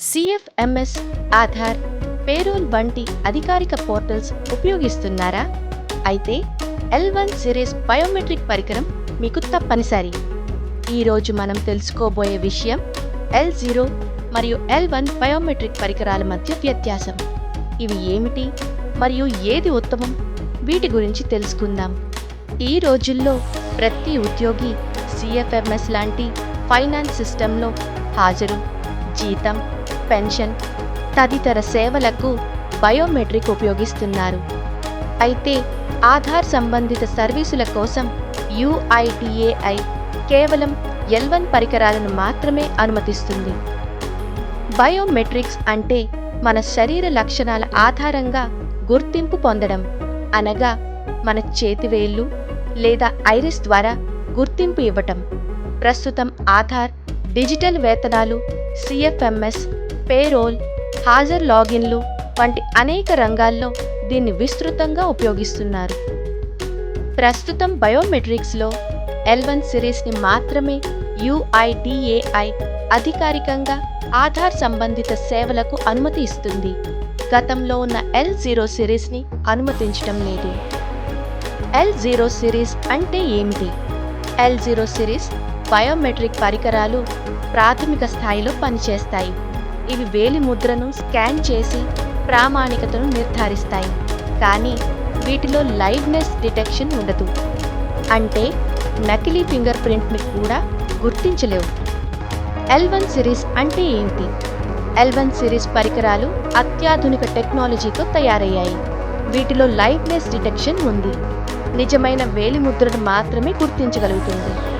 CFMS Aadhaar payroll వంటి అధికారిక portals ఉపయోగిస్తున్నారా? అయితే ఎల్ వన్ సిరీస్ బయోమెట్రిక్ పరికరం మీకు తప్పనిసరి. ఈరోజు మనం తెలుసుకోబోయే విషయం ఎల్ జీరో మరియు ఎల్ వన్ బయోమెట్రిక్ పరికరాల మధ్య వ్యత్యాసం. ఇవి ఏమిటి? మరియు ఏది ఉత్తమం? వీటి గురించి తెలుసుకుందాం. ఈ రోజుల్లో ప్రతి ఉద్యోగి సిఎఫ్ఎంఎస్ లాంటి ఫైనాన్స్ సిస్టంలో హాజరు జీతం పెన్షన్ తదితర సేవలకు బయోమెట్రిక్ ఉపయోగిస్తున్నారు. అయితే ఆధార్ సంబంధిత సర్వీసుల కోసం యుఐడిఏఐ కేవలం ఎల్ వన్ పరికరాలను మాత్రమే అనుమతిస్తుంది. బయోమెట్రిక్స్ అంటే మన శరీర లక్షణాల ఆధారంగా గుర్తింపు పొందడం అనగా మన చేతివేళ్ళు లేదా ఐరిస్ ద్వారా గుర్తింపు ఇవ్వటం. ప్రస్తుతం ఆధార్ డిజిటల్ వేతనాలు సిఎఫ్ఎంఎస్ పేరోల్ హాజర్ లాగిన్లు వంటి అనేక రంగాల్లో దీన్ని విస్తృతంగా ఉపయోగిస్తున్నారు. ప్రస్తుతం బయోమెట్రిక్స్లో ఎల్ వన్ సిరీస్ని మాత్రమే యుఐడిఏఐ అధికారికంగా ఆధార్ సంబంధిత సేవలకు అనుమతి ఇస్తుంది. గతంలో ఉన్న ఎల్ జీరో సిరీస్ని అనుమతించడం లేదు. ఎల్ జీరో సిరీస్ అంటే ఏమిటి? ఎల్ జీరో సిరీస్ బయోమెట్రిక్ పరికరాలు ప్రాథమిక స్థాయిలో పనిచేస్తాయి. ఇవి వేలి ముద్రను స్కాన్ చేసి ప్రామాణికతను నిర్ధారిస్తాయి. కానీ వీటిలో లైవ్నెస్ డిటెక్షన్ ఉండదు. అంటే నకిలీ ఫింగర్ ప్రింట్ని కూడా గుర్తించలేవు. ఎల్ వన్ సిరీస్ అంటే ఏంటి? ఎల్ వన్ సిరీస్ పరికరాలు అత్యాధునిక టెక్నాలజీతో తయారయ్యాయి. వీటిలో లైవ్నెస్ డిటెక్షన్ ఉంది. నిజమైన వేలి ముద్రను మాత్రమే గుర్తించగలుగుతుంది.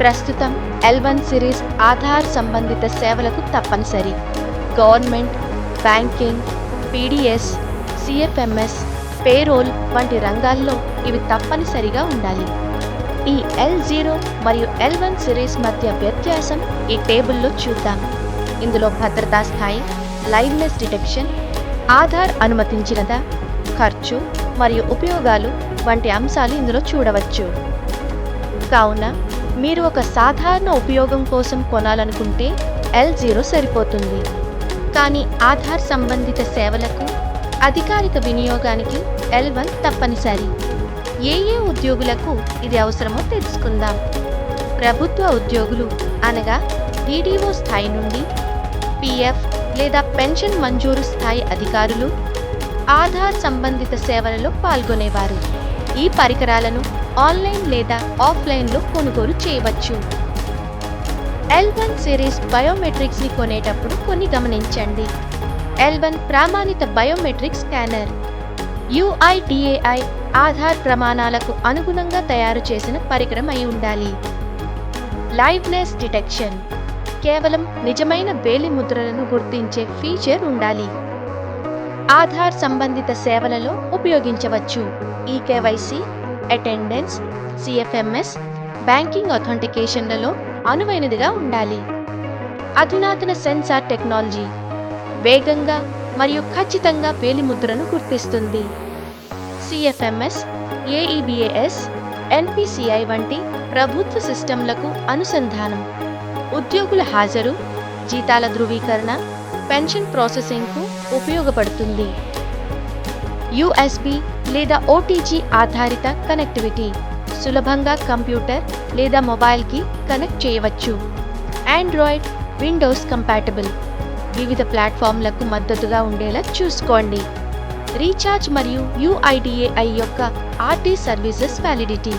ప్రస్తుతం ఎల్ వన్ సిరీస్ ఆధార్ సంబంధిత సేవలకు తప్పనిసరి. Government banking PDS CFMS payroll వంటి రంగాల్లో ఇవి తప్పనిసరిగా ఉండాలి. ఈ ఎల్ జీరో మరియు ఎల్ వన్ సిరీస్ మధ్య వ్యత్యాసం ఈ టేబుల్లో చూద్దాం. ఇందులో భద్రతా స్థాయి లైవ్నెస్ డిటెక్షన్ ఆధార్ అనుమతించినదా ఖర్చు మరియు ఉపయోగాలు వంటి అంశాలు ఇందులో చూడవచ్చు. కావున మీరు ఒక సాధారణ ఉపయోగం కోసం కొనాలనుకుంటే ఎల్ జీరో సరిపోతుంది. కానీ ఆధార్ సంబంధిత సేవలకు అధికారిక వినియోగానికి ఎల్ వన్ తప్పనిసరి. ఏ ఏ ఉద్యోగులకు ఇది అవసరమో తెలుసుకుందాం. ప్రభుత్వ ఉద్యోగులు అనగా డీడీఓ స్థాయి నుండి పిఎఫ్ లేదా పెన్షన్ మంజూరు స్థాయి అధికారులు ఆధార్ సంబంధిత సేవలలో పాల్గొనేవారు. ఈ పరికరాలను ఆన్లైన్ లేదా ఆఫ్లైన్లో కొనుగోలు చేయవచ్చు. ఎల్ వన్ సిరీస్ బయోమెట్రిక్స్ని కొనేటప్పుడు కొన్ని గమనించండి. ఎల్ వన్ ప్రామాణిత బయోమెట్రిక్ స్కానర్. యుఐడిఏఐ ఆధార్ ప్రమాణాలకు అనుగుణంగా తయారు చేసిన పరికరం అయి ఉండాలి. లైవ్నెస్ డిటెక్షన్ కేవలం నిజమైన వేలి ముద్రలను గుర్తించే ఫీచర్ ఉండాలి. ఆధార్ సంబంధిత సేవలలో ఉపయోగించవచ్చు. ఈ కేవైసీ అటెండెన్స్ సిఎఫ్ఎంఎస్ బ్యాంకింగ్ అథెంటికేషన్లలో అనువైనదిగా ఉండాలి. అధునాతన సెన్సార్ టెక్నాలజీ వేగంగా మరియు ఖచ్చితంగా వేలిముద్రను గుర్తిస్తుంది. సిఎఫ్ఎంఎస్ ఏఈబిఏఎస్ ఎన్పిసిఐ వంటి ప్రభుత్వ సిస్టంలకు అనుసంధానం. ఉద్యోగుల హాజరు జీతాల ధృవీకరణ పెన్షన్ ప్రాసెసింగ్కు ఉపయోగపడుతుంది. యుఎస్బి లేదా ఓటీజీ ఆధారిత కనెక్టివిటీ. సులభంగా కంప్యూటర్ లేదా మొబైల్కి కనెక్ట్ చేయవచ్చు. Android Windows compatible. వివిధ ప్లాట్ఫామ్లకు మద్దతుగా ఉండేలా చూసుకోండి. రీఛార్జ్ మరియు యుఐడిఏఐ యొక్క RT services validity.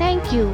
Thank you.